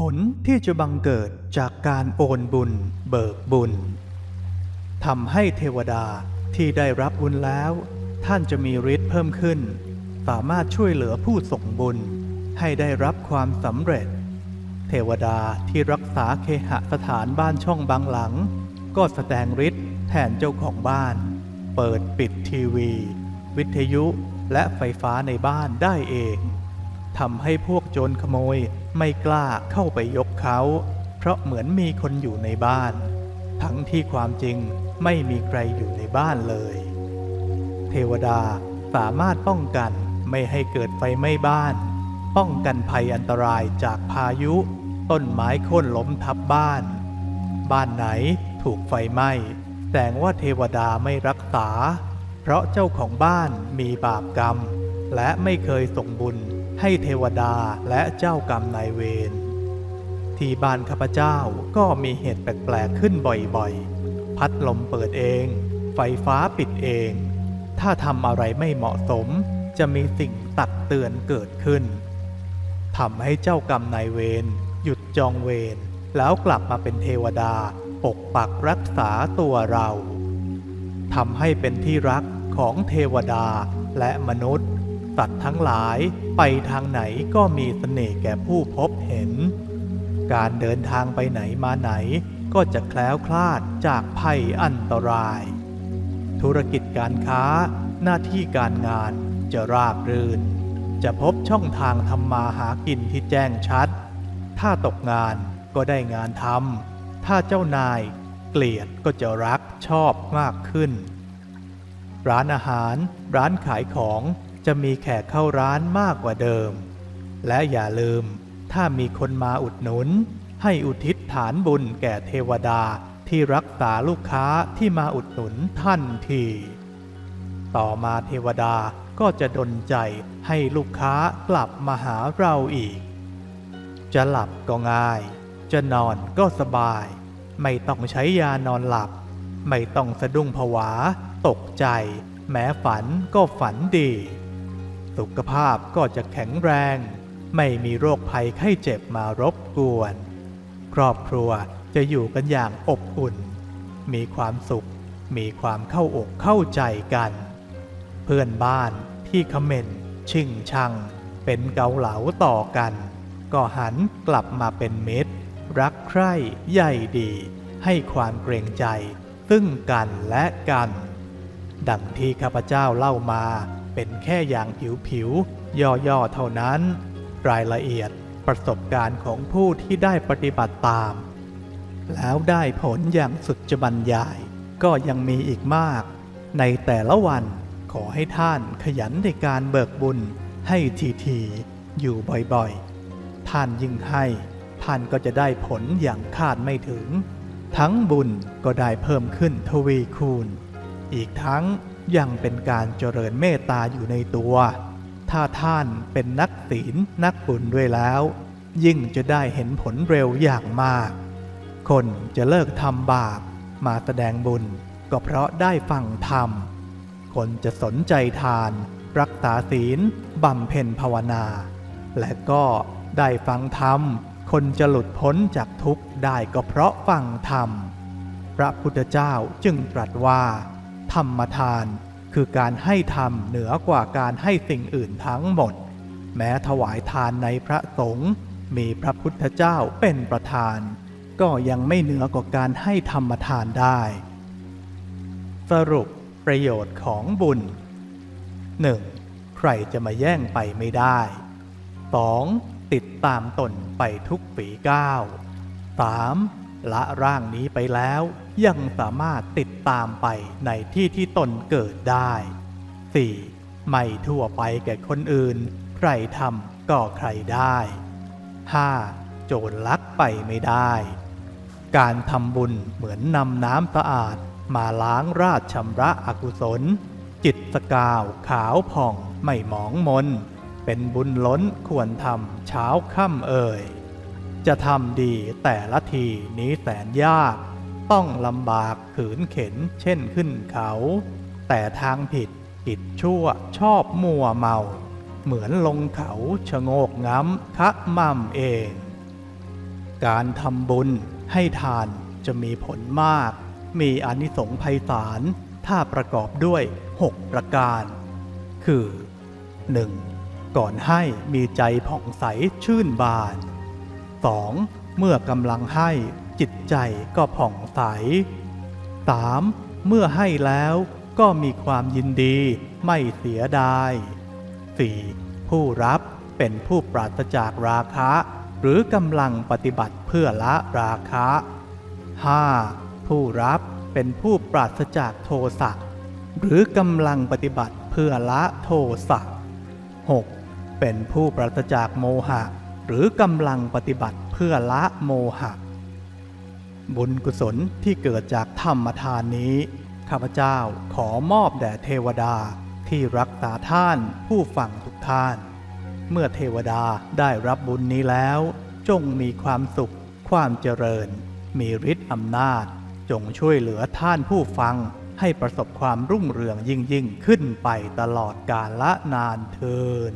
ผลที่จะบังเกิดจากการโอนบุญเบิกบุญทำให้เทวดาที่ได้รับบุญแล้ว ท่านจะมีฤทธิ์เพิ่มขึ้น สามารถช่วยเหลือผู้ส่งบุญ ให้ได้รับความสำเร็จ เทวดาที่รักษาเคหสถานบ้านช่องบางหลัง ก็แสดงฤทธิ์แทนเจ้าของบ้าน เปิดปิดทีวี วิทยุและไฟฟ้าในบ้านได้เอง ทำให้พวกโจรขโมยไม่กล้าเข้าไปยกเขา เพราะเหมือนมีคนอยู่ในบ้าน ทั้งที่ความจริงไม่มีใครอยู่ในบ้านเลย เทวดาสามารถป้องกันไม่ให้เกิดไฟไหม้บ้าน ป้องกันภัยอันตรายจากพายุ ต้นไม้โค่นล้มทับบ้าน บ้านไหนถูกไฟไหม้แสดงว่าเทวดาไม่รักษา เพราะเจ้าของบ้านมีบาปกรรม และไม่เคยส่งบุญ ให้เทวดาและเจ้ากรรมนายเวร ที่บ้านข้าพเจ้าก็มีเหตุแปลกๆขึ้นบ่อยๆ พัดลมเปิดเอง ไฟฟ้าปิดเอง ถ้าทำอะไรไม่เหมาะสมจะมีสิ่งตักเตือนเกิดขึ้นทำให้เจ้ากรรมนายเวรหยุดจองเวรแล้วกลับมาเป็นเทวดาปกปักรักษาตัวเราทำให้เป็นที่รักของเทวดาและมนุษย์ สัตว์ทั้งหลายไปทางไหนก็มีเสน่ห์แก่ผู้พบเห็น การเดินทางไปไหนมาไหนก็จะแคล้วคลาดจากภัยอันตราย ธุรกิจการค้า หน้าที่การงานจะราบรื่น จะพบช่องทางทำมาหากินที่แจ้งชัด ถ้าตกงานก็ได้งานทำถ้าเจ้านายเกลียดก็จะรักชอบมากขึ้น ร้านอาหาร ร้านขายของ จะมีแขกเข้าร้านมากกว่าเดิม และอย่าลืม ถ้ามีคนมาอุดหนุน ให้อุทิศฐานบุญแก่เทวดาที่รักษาลูกค้าที่มาอุดหนุนท่านทีต่อมาเทวดาก็จะดลใจให้ลูกค้ากลับมาหาเราอีก จะหลับก็ง่าย จะนอนก็สบาย ไม่ต้องใช้ยานอนหลับ ไม่ต้องสะดุ้งผวา ตกใจ แม้ฝันก็ฝันดี สุขภาพก็จะแข็งแรง ไม่มีโรคภัยไข้เจ็บมารบกวน ครอบครัวจะอยู่กันอย่างอบอุ่น มีความสุข มีความเข้าอกเข้าใจกัน เพื่อนบ้านที่คอมเมนต์ชิงชัง เป็นเกาเหลาต่อกัน ก็หันกลับมาเป็นมิตร รักใคร่ใยดี ให้ความเกรงใจ ซึ่งกันและกัน ดังที่ข้าพเจ้าเล่ามา เป็นแค่อย่างผิวๆย่อๆเท่านั้น รายละเอียดประสบการณ์ของผู้ที่ได้ปฏิบัติตาม แล้วได้ผลอย่างสุดจะบรรยาย ก็ยังมีอีกมาก ในแต่ละวันขอให้ท่านขยันในการเบิกบุญให้ทีๆอยู่บ่อยๆ ท่านยิ่งให้ท่านก็จะได้ผลอย่างคาดไม่ถึง ทั้งบุญก็ได้เพิ่มขึ้นทวีคูณ อีกทั้ง ยังเป็นการเจริญเมตตาอยู่ในตัว ถ้าท่านเป็นนักศีลนักบุญด้วยแล้ว ยิ่งจะได้เห็นผลเร็วอย่างมาก คนจะเลิกทำบาปมาแสดงบุญก็เพราะได้ฟังธรรม คนจะสนใจทาน รักษาศีลบำเพ็ญภาวนา และก็ได้ฟังธรรม คนจะหลุดพ้นจากทุกข์ได้ก็เพราะฟังธรรม พระพุทธเจ้าจึงตรัสว่า ธรรมทาน คือการให้ธรรมเหนือกว่าการให้สิ่งอื่นทั้งหมด แม้ถวายทานในพระสงฆ์มีพระพุทธเจ้าเป็นประธาน ก็ยังไม่เหนือกว่าการให้ธรรมทานได้ สรุปประโยชน์ของบุญ 1. ใครจะมาแย่งไปไม่ได้ 2. ติดตามตนไปทุกฝีก้าว 3. ละร่างนี้ไปแล้วยังสามารถติดตามไปในที่ที่ตนเกิดได้ 4. ไม่ทั่วไปแก่คนอื่น ใครทำก็ใครได้ 5. โจรลักไปไม่ได้ การทำบุญเหมือนนำน้ำสะอาดมาล้างราดชำระอกุศล จิตสกาวขาวผ่องไม่หมองมน เป็นบุญล้นควรทำเช้าค่ำเอ่ย จะทำดีแต่ละทีนี้แสนยาก ต้องลำบากขืนเข็นเช่นขึ้นเขา แต่ทางผิดกิจชั่วชอบมัวเมา เหมือนลงเขาชะโงกง้ำคะมั่มเอง การทำบุญให้ทานจะมีผลมาก มีอนิสงส์ไพศาลถ้าประกอบด้วย 6 ประการ คือ 1. ก่อนให้มีใจผ่องใสชื่นบาน 2. เมื่อกำลังให้จิตใจก็ผ่องใส 3. เมื่อให้แล้วก็มีความยินดีไม่เสียดาย 4. ผู้รับเป็นผู้ปราศจากราคะ หรือกำลังปฏิบัติเพื่อละราคะ 5. ผู้รับเป็นผู้ปราศจากโทสะหรือกำลังปฏิบัติเพื่อละโทสะ 6. เป็นผู้ปราศจากโมหะ หรือกำลังปฏิบัติเพื่อละโมหะ บุญกุศลที่เกิดจากธรรมทานนี้ ข้าพเจ้าขอมอบแด่เทวดาที่รักษาท่านผู้ฟังทุกท่าน เมื่อเทวดาได้รับบุญนี้แล้ว จงมีความสุข ความเจริญ มีฤทธิ์อำนาจ จงช่วยเหลือท่านผู้ฟังให้ประสบความรุ่งเรืองยิ่งยิ่งขึ้นไปตลอดกาลละนานเทิน